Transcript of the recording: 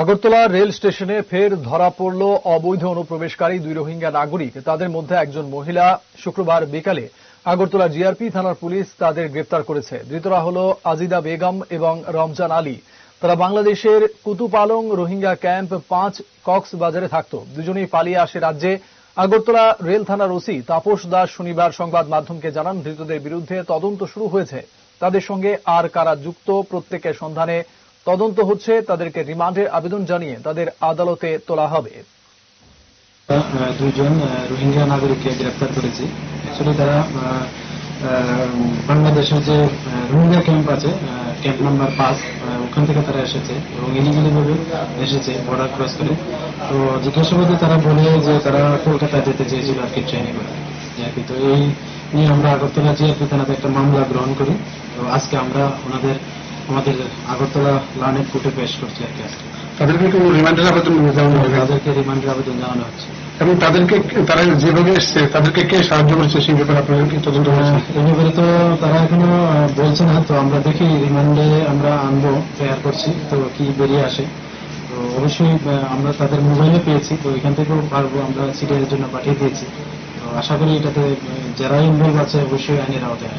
Agartala rail স্টেশনে ফের ধরা পড়ল অবৈধ অনুপ্রবেশকারী দুই রোহিঙ্গা নাগরিক। তাদের মধ্যে একজন মহিলা শুক্রবার বিকালে আগরতলা জিআরপি থানার পুলিশ তাদের গ্রেপ্তার করেছে। ধৃতরা হল আজিদা বেগম এবং রমজান আলী। তারা বাংলাদেশের কুতুপালং রোহিঙ্গা ক্যাম্প পাঁচ কক্সবাজারে থাকত। দুজনেই পালিয়ে আসে রাজ্যে। আগরতলা রেল থানার ওসি তাপস দাস শনিবার সংবাদ মাধ্যমকে জানান, ধৃতদের বিরুদ্ধে তদন্ত শুরু হয়েছে। তাদের সঙ্গে আর কারা যুক্ত প্রত্যেকের সন্ধানে তদন্ত হচ্ছে তাদেরকে রিমান্ডের আবেদন জানিয়ে তাদের আদালতে তোলা হবে। আহ, রোহিঙ্গা নাগরিককে গ্রেপ্তার করেছি। অ্যাকচুয়ালি তারা বাংলাদেশের যে রোহিঙ্গা ক্যাম্প আছে ক্যাম্প নাম্বার পাঁচ ওখান থেকে তারা এসেছে এবং ইলিগালি ভাবে এসেছে বর্ডার ক্রস করে। তো জিজ্ঞাসাবাদে তারা বলে যে তারা কলকাতা যেতে চেয়েছিল আর কি ট্রেনে করে তো এই নিয়ে আমরা আগরতলা জিআরপি থানাতে একটা মামলা গ্রহণ করি। তো আজকে আমরা ওনাদের আমাদের আগরতলা লার্নেট কোর্টে পেশ করছি আর কি আজকে। তাদেরকে কোনো রিমান্ডের আবেদন জানানো হবে তাদেরকে রিমান্ডের আবেদন জানানো হচ্ছে। এবং তাদেরকে তারা যেভাবে এসছে তাদেরকে কে সাহায্য করেছে সেই ব্যাপারে আপনাদের কি তদন্ত হয়েছে? এই ব্যাপারে তো তারা এখনও বলছে না তো আমরা দেখি রিমান্ডে আমরা আনব প্রেয়ার করছি তো কি বেরিয়ে আসে। তো অবশ্যই আমরা তাদের মোবাইলে পেয়েছি তো এখান থেকেও পারব আমরা সিরিয়ালের জন্য পাঠিয়ে দিয়েছি। তো আশা করি এটাতে যারা ইনভলভ আছে অবশ্যই আইনের আওতায়।